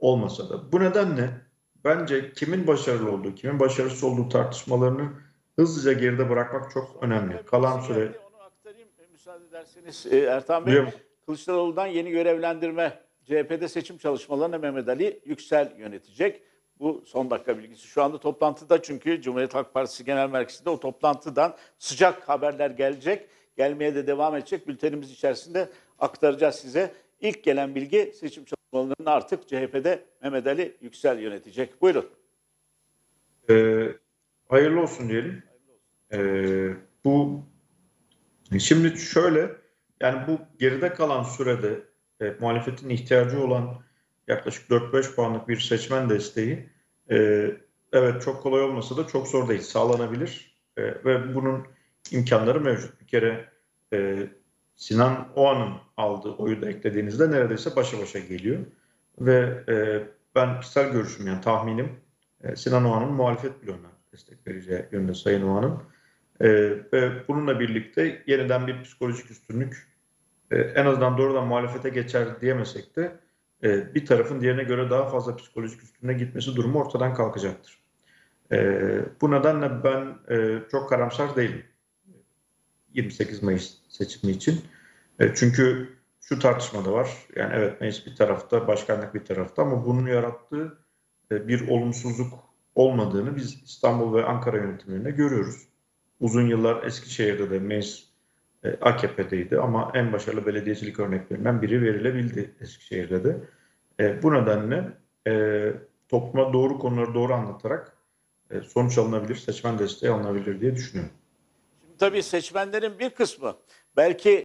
olmasa da. Bu nedenle bence kimin başarılı olduğu, kimin başarısız olduğu tartışmalarını hızlıca geride bırakmak çok önemli. Kalan süre Onu aktarayım e, müsaade ederseniz e, Ertan Bey. Buyurun. Kılıçdaroğlu'dan yeni görevlendirme CHP'de seçim çalışmalarını Mehmet Ali Yüksel yönetecek. Bu son dakika bilgisi. Şu anda toplantıda çünkü Cumhuriyet Halk Partisi Genel Merkezi'nde o toplantıdan sıcak haberler gelecek. Gelmeye de devam edecek. Bültenimiz içerisinde aktaracağız size. İlk gelen bilgi seçim çalışmalarını artık CHP'de Mehmet Ali Yüksel yönetecek. Buyurun. Ee, hayırlı olsun diyelim. Ee, bu şimdi şöyle yani bu geride kalan sürede e, muhalefetin ihtiyacı olan yaklaşık 4-5 puanlık bir seçmen desteği e, evet çok kolay olmasa da çok zor değil. Sağlanabilir E, ve bunun imkanları mevcut. Bir kere e, Sinan Oğan'ın aldığı oyu da eklediğinizde neredeyse başa başa geliyor. Ve e, ben kişisel görüşüm yani tahminim e, Sinan Oğan'ın muhalefet bloğuna destek vereceği yönünde Sayın Oğan'ın. E, ve bununla birlikte yeniden bir psikolojik üstünlük e, en azından doğrudan muhalefete geçer diyemesek de e, bir tarafın diğerine göre daha fazla psikolojik üstünlüğe gitmesi durumu ortadan kalkacaktır. E, bu nedenle ben e, çok karamsar değilim 28 Mayıs seçimi için. E, çünkü şu tartışma da var. Yani evet meclis bir tarafta, başkanlık bir tarafta ama bunun yarattığı e, bir olumsuzluk olmadığını biz İstanbul ve Ankara yönetimlerinde görüyoruz. Uzun yıllar Eskişehir'de de meclis e, AKP'deydi ama en başarılı belediyecilik örneklerinden biri verilebildi Eskişehir'de de. E, bu nedenle topluma doğru konuları doğru anlatarak sonuç alınabilir, seçmen desteği alınabilir diye düşünüyorum. Tabii seçmenlerin bir kısmı. Belki